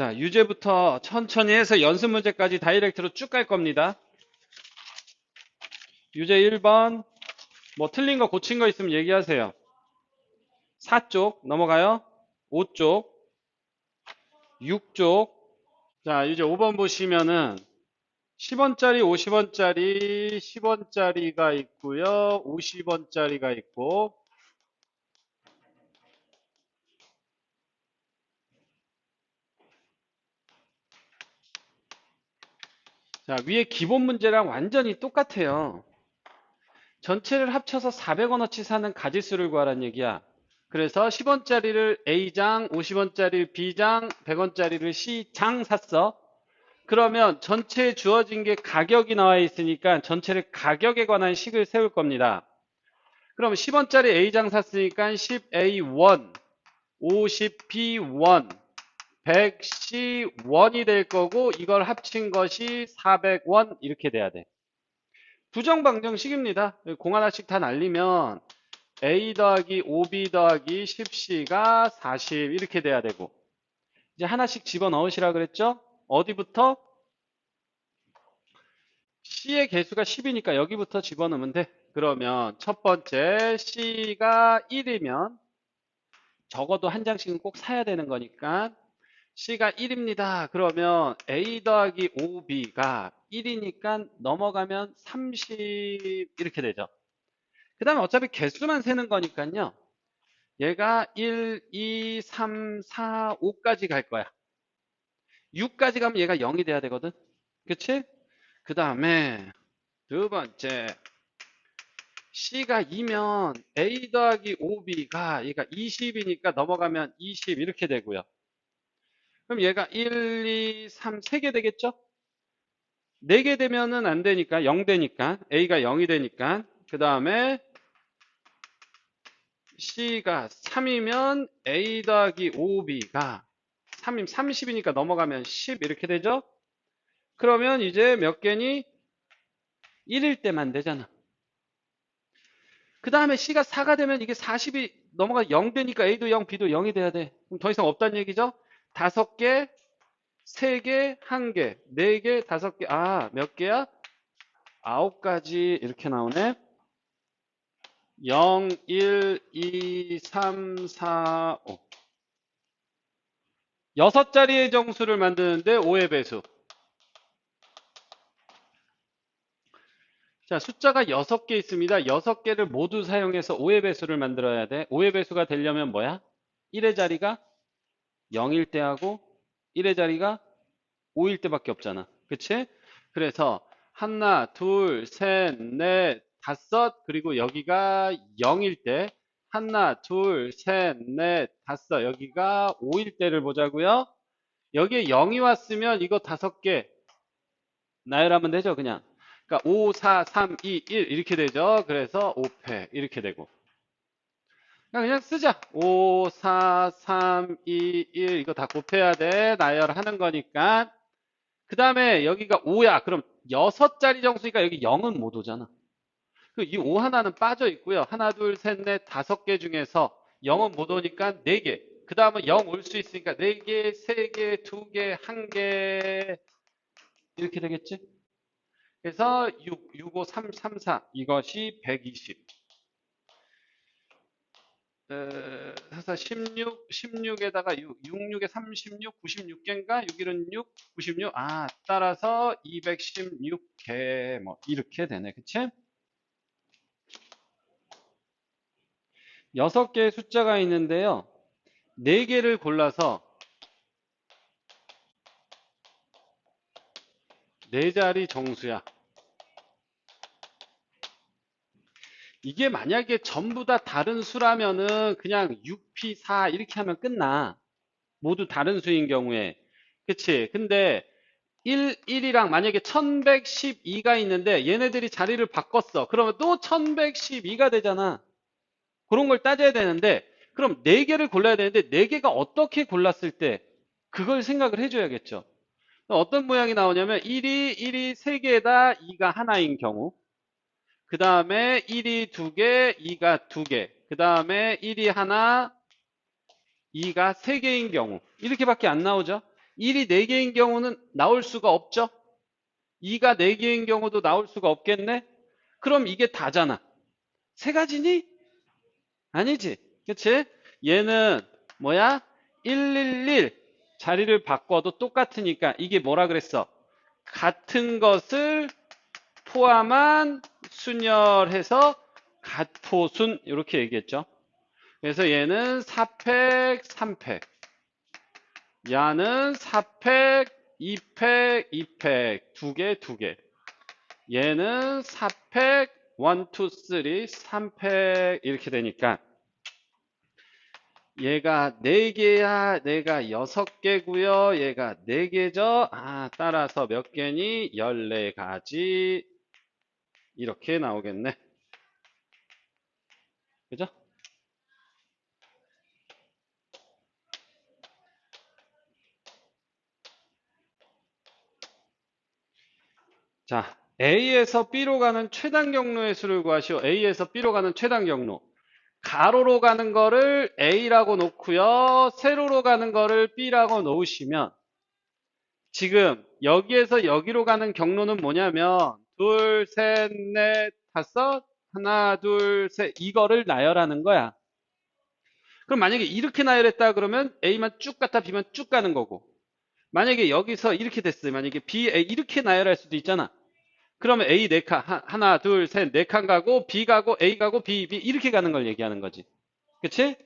자, 유제부터 천천히 해서 연습 문제까지 다이렉트로 쭉 갈 겁니다. 유제 1번. 뭐 틀린 거 고친 거 있으면 얘기하세요. 4쪽 넘어가요. 5쪽. 6쪽. 자, 이제 5번 보시면은 10원짜리, 50원짜리, 10원짜리가 있고요. 50원짜리가 있고 자, 위에 기본 문제랑 완전히 똑같아요. 전체를 합쳐서 400원어치 사는 가지수를 구하라는 얘기야. 그래서 10원짜리를 A장, 50원짜리를 B장, 100원짜리를 C장 샀어. 그러면 전체에 주어진 게 가격이 나와 있으니까 전체를 가격에 관한 식을 세울 겁니다. 그럼 10원짜리 A장 샀으니까 10A1, 50B1, 110원이 될 거고 이걸 합친 것이 400원 이렇게 돼야 돼. 부정방정식입니다. 공 하나씩 다 날리면 A 더하기 5B 더하기 10C가 40 이렇게 돼야 되고 이제 하나씩 집어넣으시라 그랬죠? 어디부터? C의 개수가 10이니까 여기부터 집어넣으면 돼. 그러면 첫 번째 C가 1이면 적어도 한 장씩은 꼭 사야 되는 거니까 C가 1입니다. 그러면 A 더하기 5B가 1이니까 넘어가면 30 이렇게 되죠. 그 다음에 어차피 개수만 세는 거니까요. 얘가 1, 2, 3, 4, 5까지 갈 거야. 6까지 가면 얘가 0이 돼야 되거든. 그치? 그 다음에 두 번째 C가 2면 A 더하기 5B가 얘가 20이니까 넘어가면 20 이렇게 되고요. 그럼 얘가 1, 2, 3, 3개 되겠죠? 4개 되면은 안 되니까 0 되니까 A가 0이 되니까 그 다음에 C가 3이면 A 더하기 5B가 3이 30이니까 넘어가면 10 이렇게 되죠? 그러면 이제 몇 개니? 1일 때만 되잖아. 그 다음에 C가 4가 되면 이게 40이 넘어가 0 되니까 A도 0, B도 0이 돼야 돼. 그럼 더 이상 없다는 얘기죠? 다섯 개, 세 개, 한 개, 네 개, 다섯 개, 아, 몇 개야? 아홉 가지 이렇게 나오네. 0, 1, 2, 3, 4, 5. 여섯 자리의 정수를 만드는데 5의 배수. 자, 숫자가 6개 있습니다. 6개를 모두 사용해서 5의 배수를 만들어야 돼. 5의 배수가 되려면 뭐야? 1의 자리가 0일 때하고 1의 자리가 5일 때밖에 없잖아. 그치? 그래서 하나, 둘, 셋, 넷, 다섯 그리고 여기가 0일 때 하나, 둘, 셋, 넷, 다섯 여기가 5일 때를 보자고요. 여기에 0이 왔으면 이거 다섯 개 나열하면 되죠, 그냥. 그러니까 5, 4, 3, 2, 1 이렇게 되죠. 그래서 5패 이렇게 되고 그냥 쓰자. 5, 4, 3, 2, 1 이거 다 곱해야 돼. 나열하는 거니까. 그 다음에 여기가 5야. 그럼 6자리 정수니까 여기 0은 못 오잖아. 이 5 하나는 빠져 있고요. 하나, 둘, 셋, 넷, 다섯 개 중에서 0은 못 오니까 4개. 그 다음은 0 올 수 있으니까 4개, 3개, 2개, 1개 이렇게 되겠지? 그래서 6, 6, 5, 3, 3, 4 이것이 120 해서 16, 16에다가 6, 66에 36, 96개인가? 6일은 6, 96. 아, 따라서 216개, 뭐, 이렇게 되네. 그치? 6개의 숫자가 있는데요. 4개를 골라서 4자리 정수야. 이게 만약에 전부 다 다른 수라면은 그냥 6P4 이렇게 하면 끝나. 모두 다른 수인 경우에. 그치? 근데 1, 1이랑 만약에 1112가 있는데 얘네들이 자리를 바꿨어. 그러면 또 1112가 되잖아. 그런 걸 따져야 되는데 그럼 4개를 골라야 되는데 4개가 어떻게 골랐을 때 그걸 생각을 해줘야겠죠. 어떤 모양이 나오냐면 1이 1이 3개에다 2가 하나인 경우 그 다음에 1이 2개, 2가 2개. 그 다음에 1이 하나, 2가 3개인 경우. 이렇게밖에 안 나오죠? 1이 4개인 경우는 나올 수가 없죠? 2가 4개인 경우도 나올 수가 없겠네? 그럼 이게 다잖아. 세 가지니? 아니지. 그치? 얘는 뭐야? 111 자리를 바꿔도 똑같으니까 이게 뭐라 그랬어? 같은 것을 포함한 순열해서 갓포순 이렇게 얘기했죠. 그래서 얘는 4팩, 3팩. 야는 4팩, 2팩, 2팩. 두 개, 두 개. 얘는 4팩, 1, 2, 3, 3팩 이렇게 되니까 얘가 4개야, 내가 6개고요. 얘가 4개죠. 아, 따라서 몇 개니? 14가지. 이렇게 나오겠네. 그죠? 자, A에서 B로 가는 최단 경로의 수를 구하시오. A에서 B로 가는 최단 경로. 가로로 가는 거를 A라고 놓고요. 세로로 가는 거를 B라고 놓으시면 지금 여기에서 여기로 가는 경로는 뭐냐면 둘, 셋, 넷, 다섯, 하나, 둘, 셋 이거를 나열하는 거야. 그럼 만약에 이렇게 나열했다 그러면 A만 쭉 갔다 B만 쭉 가는 거고 만약에 여기서 이렇게 됐어요. 만약에 B, A 이렇게 나열할 수도 있잖아. 그러면 A 네 칸, 하- 하나, 둘, 셋, 네칸 가고, B 가고, A 가고, B, B, 이렇게 가는 걸 얘기하는 거지. 그치?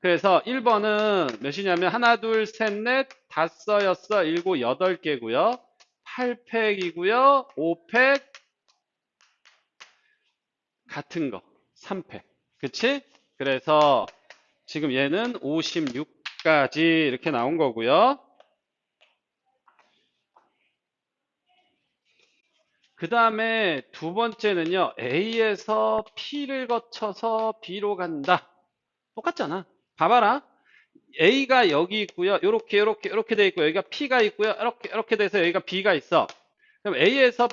그래서 1번은 몇이냐면, 하나, 둘, 셋, 넷, 다섯, 여섯, 일곱, 여덟 개고요 8팩이고요 5팩, 같은 거, 3팩. 그치? 그래서 지금 얘는 56까지 이렇게 나온 거고요 그 다음에 두 번째는요, A에서 P를 거쳐서 B로 간다. 똑같잖아. 봐봐라. A가 여기 있고요. 요렇게, 요렇게, 요렇게 돼 있고, 여기가 P가 있고요. 이렇게, 이렇게 돼서 여기가 B가 있어. 그럼 A에서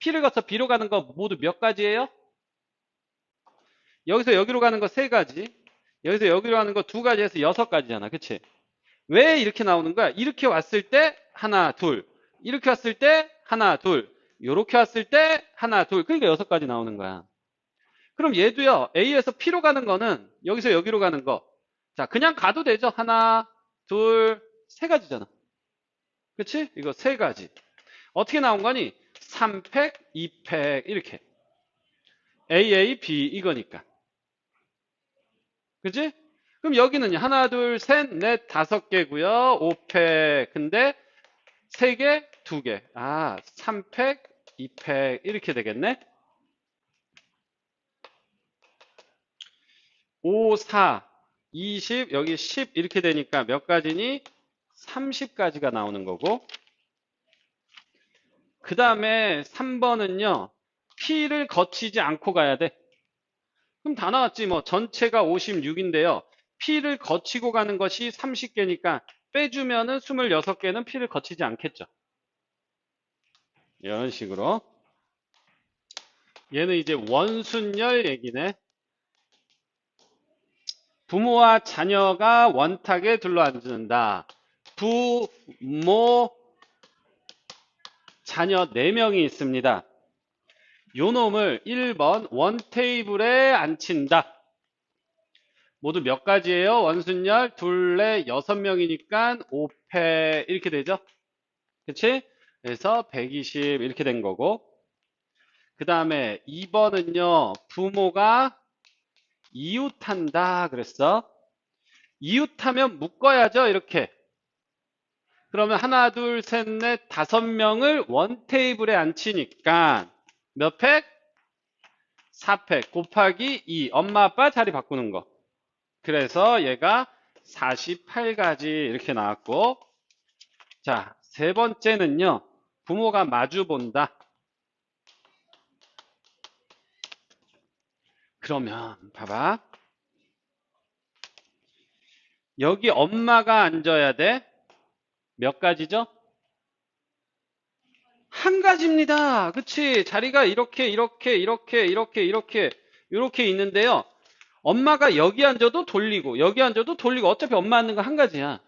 P를 거쳐 B로 가는 거 모두 몇 가지예요? 여기서 여기로 가는 거 세 가지. 여기서 여기로 가는 거 두 가지 해서 여섯 가지잖아. 그치? 왜 이렇게 나오는 거야? 이렇게 왔을 때 하나, 둘. 이렇게 왔을 때 하나, 둘. 요렇게 왔을 때 하나, 둘. 그러니까 여섯 가지 나오는 거야. 그럼 얘도요. A에서 P로 가는 거는 여기서 여기로 가는 거. 자, 그냥 가도 되죠. 하나, 둘, 세 가지잖아. 그치? 이거 세 가지. 어떻게 나온 거니? 3팩, 2팩 이렇게. A, A, B 이거니까. 그치? 그럼 여기는 하나, 둘, 셋, 넷, 다섯 개고요. 5팩. 근데 세 개, 두 개. 아, 3팩, 2팩 이렇게 되겠네. 5, 4, 20, 여기 10 이렇게 되니까 몇 가지니? 30가지가 나오는 거고 그 다음에 3번은요. P를 거치지 않고 가야 돼. 그럼 다 나왔지 뭐 전체가 56인데요. P를 거치고 가는 것이 30개니까 빼주면은 26개는 P를 거치지 않겠죠. 이런 식으로 얘는 이제 원순열 얘기네. 부모와 자녀가 원탁에 둘러앉는다. 부모, 자녀 4명이 있습니다. 요 놈을 1번 원 테이블에 앉힌다. 모두 몇 가지예요? 원순열 둘레 여섯 명이니까 5패 이렇게 되죠? 그치? 그래서 120 이렇게 된 거고 그 다음에 2번은요 부모가 이웃한다 그랬어 이웃하면 묶어야죠 이렇게 그러면 하나 둘 셋 넷 다섯 명을 원 테이블에 앉히니까 몇 팩? 4팩. 곱하기 2 엄마 아빠 자리 바꾸는 거. 그래서 얘가 48가지 이렇게 나왔고. 자 세 번째는요. 부모가 마주 본다. 그러면 봐봐. 여기 엄마가 앉아야 돼. 몇 가지죠? 한 가지입니다. 그치? 자리가 이렇게, 이렇게, 이렇게, 이렇게, 이렇게, 이렇게 있는데요. 엄마가 여기 앉아도 돌리고, 여기 앉아도 돌리고, 어차피 엄마 앉는 거 한 가지야.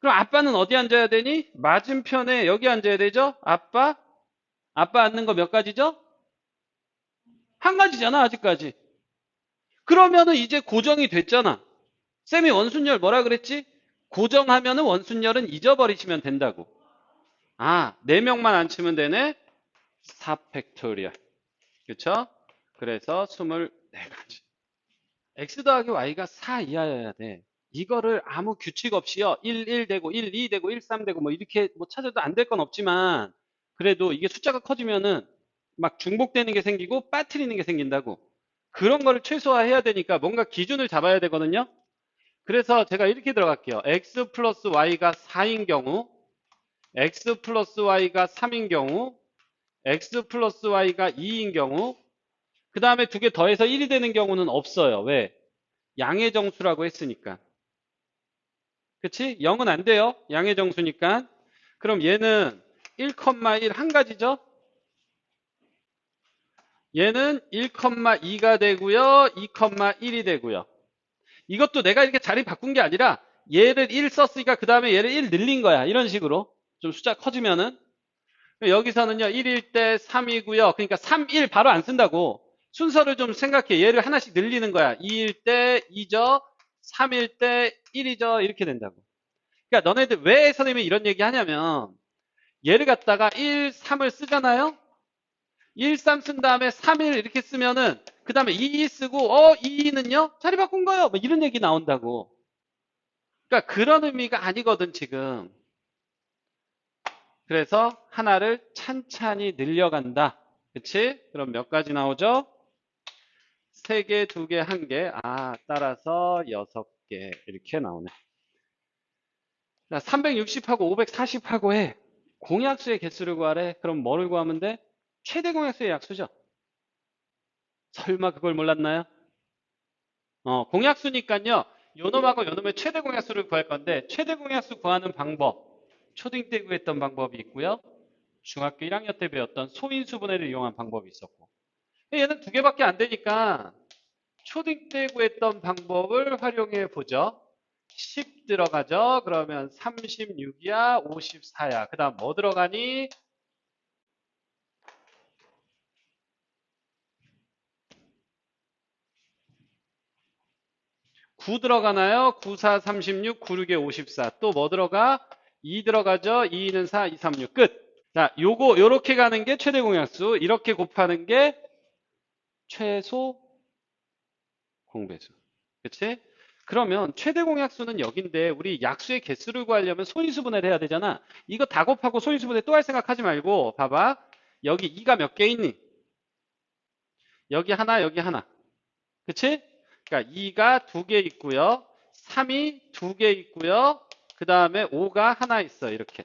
그럼 아빠는 어디 앉아야 되니? 맞은편에 여기 앉아야 되죠? 아빠? 아빠 앉는 거 몇 가지죠? 한 가지잖아, 아직까지. 그러면은 이제 고정이 됐잖아. 쌤이 원순열 뭐라 그랬지? 고정하면은 원순열은 잊어버리시면 된다고. 아, 4명만 안 치면 되네? 4 팩토리얼. 그쵸? 그래서 24가지. x 더하기 y가 4 이하여야 돼. 이거를 아무 규칙 없이요. 1, 1 되고 1, 2 되고 1, 3 되고 뭐 이렇게 뭐 찾아도 안 될 건 없지만 그래도 이게 숫자가 커지면은 막 중복되는 게 생기고 빠뜨리는 게 생긴다고. 그런 거를 최소화해야 되니까 뭔가 기준을 잡아야 되거든요. 그래서 제가 이렇게 들어갈게요. x 플러스 y가 4인 경우 x 플러스 y가 3인 경우 x 플러스 y가 2인 경우 그 다음에 두 개 더해서 1이 되는 경우는 없어요. 왜? 양의 정수라고 했으니까. 그치? 0은 안 돼요. 양의 정수니까. 그럼 얘는 1,1 한 가지죠? 얘는 1,2가 되고요. 2,1이 되고요. 이것도 내가 이렇게 자리 바꾼 게 아니라 얘를 1 썼으니까 그 다음에 얘를 1 늘린 거야. 이런 식으로. 좀 숫자 커지면은. 여기서는요. 1일 때 3이고요. 그러니까 3, 1 바로 안 쓴다고. 순서를 좀 생각해. 얘를 하나씩 늘리는 거야. 2일 때 2죠. 3일 때 1이죠. 이렇게 된다고. 그러니까 너네들 왜 선생님이 이런 얘기 하냐면 얘를 갖다가 1, 3을 쓰잖아요. 1, 3 쓴 다음에 3, 1 이렇게 쓰면은 그 다음에 2, 2 쓰고 어, 2, 2는요? 자리 바꾼 거예요. 뭐 이런 얘기 나온다고. 그러니까 그런 의미가 아니거든 지금. 그래서 하나를 찬찬히 늘려간다. 그치? 그럼 몇 가지 나오죠? 3개, 2개, 1개. 아, 따라서 6개. 이렇게 나오네. 자, 360하고 540하고 해. 공약수의 개수를 구하래. 그럼 뭐를 구하면 돼? 최대 공약수의 약수죠. 설마 그걸 몰랐나요? 어, 공약수니까요. 요놈하고 요놈의 최대 공약수를 구할 건데 최대 공약수 구하는 방법. 초등 때 구했던 방법이 있고요. 중학교 1학년 때 배웠던 소인수분해를 이용한 방법이 있었고. 얘는 두 개밖에 안 되니까 초등 때 구했던 방법을 활용해 보죠. 10 들어가죠. 그러면 36이야, 54야. 그 다음 뭐 들어가니? 구 들어가나요? 9, 4, 36, 9, 6에 54. 또 뭐 들어가? 2 들어가죠? 2는 4, 2, 3, 6. 끝. 자, 요거, 요렇게 가는 게 최대 공약수. 이렇게 곱하는 게 최소 공배수. 그치? 그러면 최대 공약수는 여긴데 우리 약수의 개수를 구하려면 소인수분해를 해야 되잖아. 이거 다 곱하고 소인수분해 또 할 생각 하지 말고 봐봐. 여기 2가 몇 개 있니? 여기 하나, 여기 하나. 그치? 그러니까 2가 두 개 있고요. 3이 두 개 있고요. 그 다음에 5가 하나 있어. 이렇게.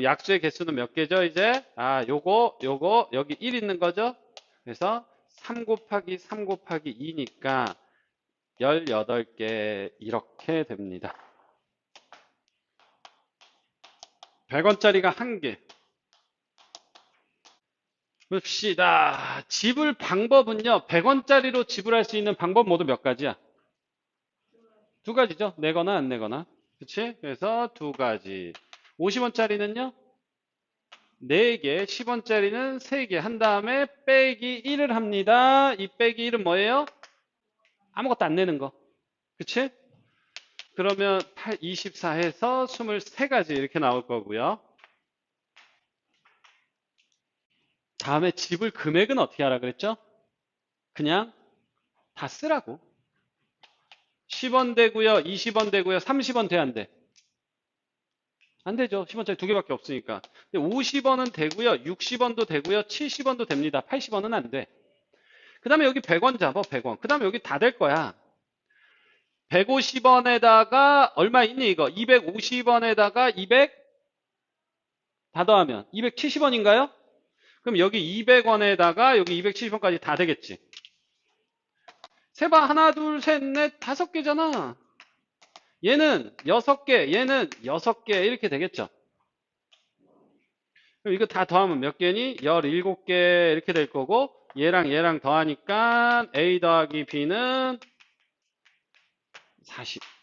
약수의 개수는 몇 개죠? 이제 아 요거 요거 여기 1 있는 거죠? 그래서 3 곱하기 3 곱하기 2니까 18개 이렇게 됩니다. 100원짜리가 1개. 봅시다. 지불 방법은요. 100원짜리로 지불할 수 있는 방법 모두 몇 가지야? 두 가지죠. 내거나 안 내거나. 그치? 그래서 두 가지. 50원짜리는요? 4개, 10원짜리는 3개 한 다음에 빼기 1을 합니다. 이 빼기 1은 뭐예요? 아무것도 안 내는 거. 그치? 그러면 8, 24 해서 23가지 이렇게 나올 거고요. 다음에 지불 금액은 어떻게 하라 그랬죠? 그냥 다 쓰라고. 10원 되고요, 20원 되고요, 30원 돼야 안 돼? 안 되죠. 10원짜리 두 개밖에 없으니까. 50원은 되고요, 60원도 되고요, 70원도 됩니다. 80원은 안 돼. 그 다음에 여기 100원 잡아, 100원. 그 다음에 여기 다 될 거야. 150원에다가 얼마 있니 이거? 250원에다가 200? 다 더하면 270원인가요? 그럼 여기 200원에다가 여기 270원까지 다 되겠지. 세봐 하나 둘 셋 넷 다섯 개잖아. 얘는 여섯 개, 얘는 여섯 개 이렇게 되겠죠. 그럼 이거 다 더하면 몇 개니? 17개 이렇게 될 거고 얘랑 얘랑 더하니까 A 더하기 B는 40.